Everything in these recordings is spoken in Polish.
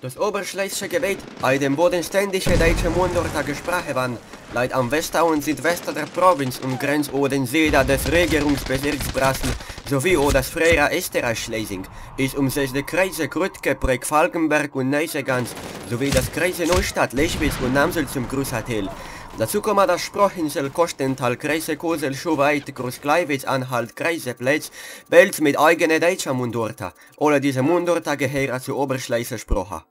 Das oberschleißische Gebet, bei dem bodenständige deutsche Mundorter Sprache waren, leid am Wester und Südwester der Provinz und grenzt o den Seda des Regierungsbezirks Brassel sowie o das Freira Österreich Schlesing, ist um sich die Kreise Krütke, Breck, Falkenberg und Neusegans sowie das Kreise Neustadt, Leschwitz und Namsel zum Großhotel. Dazu kommen das Sprochinsel, Kostental, Kreise Kosel, Schuweit, Großkleiwitz, Anhalt, Kreise Plätz, Belz mit eigenen deutscher Mundorta. Alle diese Mundorta gehören zu Oberschleiße Sprocha.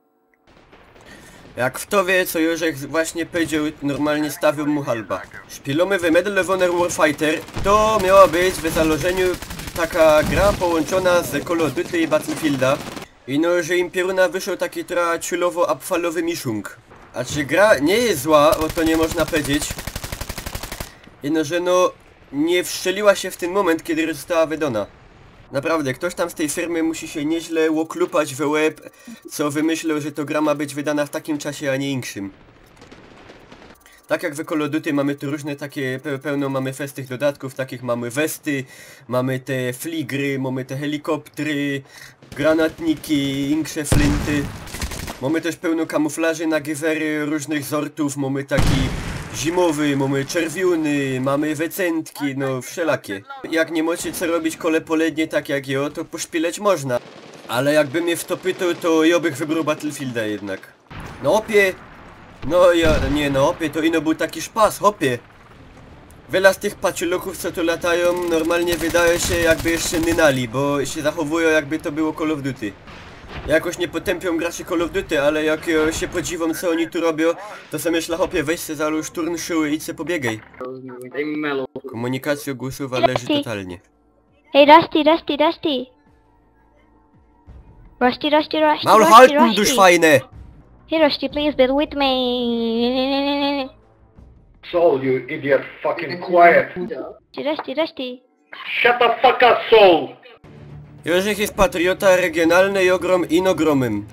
Jak kto wie, co Józek właśnie powiedział, normalnie stawił mu halba. Szpilamy w Medal of Honor Warfighter to miała być w założeniu taka gra połączona z Call of Duty i Battlefielda. I no, że im pieruna wyszło taki trochę ciulowo-apfalowy miszung. A czy gra nie jest zła, bo to nie można powiedzieć. Jedno, że no, nie wszczeliła się w ten moment, kiedy została wydana. Naprawdę, ktoś tam z tej firmy musi się nieźle łoklupać w łeb, co wymyślał, że to gra ma być wydana w takim czasie, a nie inkszym. Tak jak w Call of Duty mamy tu różne takie, pe pełno mamy fest tych dodatków, takich mamy westy, mamy te fligry, mamy te helikoptery, granatniki, insze flinty. Mamy też pełno kamuflaży na giwery różnych sortów, mamy taki zimowy, mamy czerwiony, mamy wecentki, no wszelakie. Jak nie macie co robić kole polednie tak jak ja, to poszpileć można. Ale jakby mnie w to pytał, to ja bych wybrał Battlefielda jednak. No opie! No ja, nie no opie, to ino był taki szpas, hopie! Wiele z tych paciuloków co tu latają normalnie wydaje się jakby jeszcze nynali, bo się zachowują jakby to było Call of Duty. Jakoś nie potępią graczy Call of Duty, ale jak e, się podziwam co oni tu robią, to sobie myślę, hopie weź se załóż turn szyły i se pobiegaj. Komunikacja głosowa leży totalnie. Hey, Rusty, Rusty, Rusty. Rusty, Rusty, Rusty, Maul Rusty, halten, du Rusty. Schweine! Hey, Rusty, please build with me. Soul, you idiot, fucking quiet. Rusty, Rusty, Rusty. Shut the fuck up, Soul! Józef jest patriota regionalny i ogrom inogromym.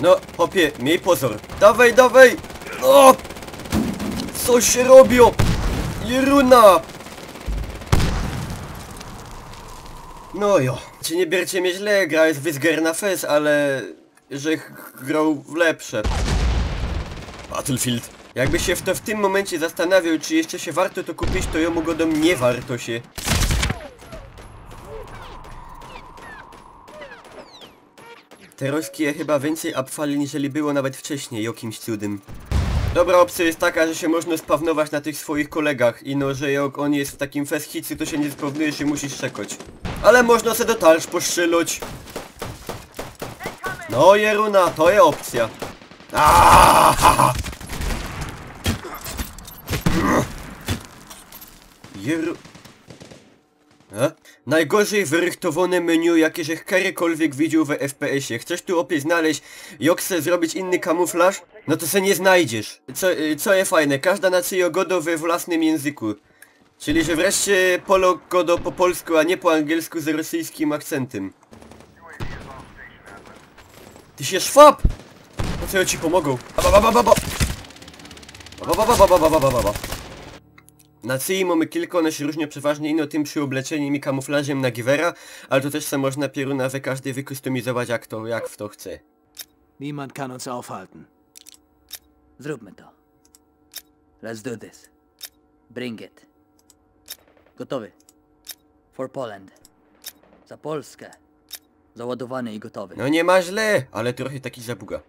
No, hopie, miej pozor. Dawaj, dawaj! O! Co się robią? Jeruna! No jo. Czy nie bierzcie mnie źle, gra jest wyzgerna fez, ale... że grał w lepsze. Battlefield. Jakby się w to w tym momencie zastanawiał, czy jeszcze się warto to kupić, to jemu godą nie warto się. Te roskie chyba więcej upfali niżeli było nawet wcześniej, jakimś cudem. Dobra opcja jest taka, że się można spawnować na tych swoich kolegach i no, że jak on jest w takim feschicy, to się nie spawnujesz i musisz czekać. Ale można se do tarcz poszczyluć. No Jeruna, to jest opcja. Aaaa! Jeru... E? Najgorzej wyrychtowane menu, jakie żech kiedykolwiek widział w FPS-ie. Chcesz tu opie znaleźć, jak chcę zrobić inny kamuflaż? No to se nie znajdziesz. Co, y, co jest fajne, każda nacja godo we własnym języku. Czyli, że wreszcie polo godo po polsku, a nie po angielsku z rosyjskim akcentem. Ty się szwab! Po co ja ci pomogą? Ba, ba, ba, ba, ba. Ba, ba, ba, ba, ba, ba, ba, ba, ba. Na CI mamy kilka, one się różnią przeważnie ino tym przyobleczeniem i kamuflażem na Givera, ale to też se można pieruna we każdy wykustomizować jak to, jak w to chce. Niemand kann uns aufhalten. Zróbmy to. Let's do this. Bring it. Gotowy. For Poland. Za Polskę. Załadowany i gotowy. No nie ma źle, ale trochę taki zabuga.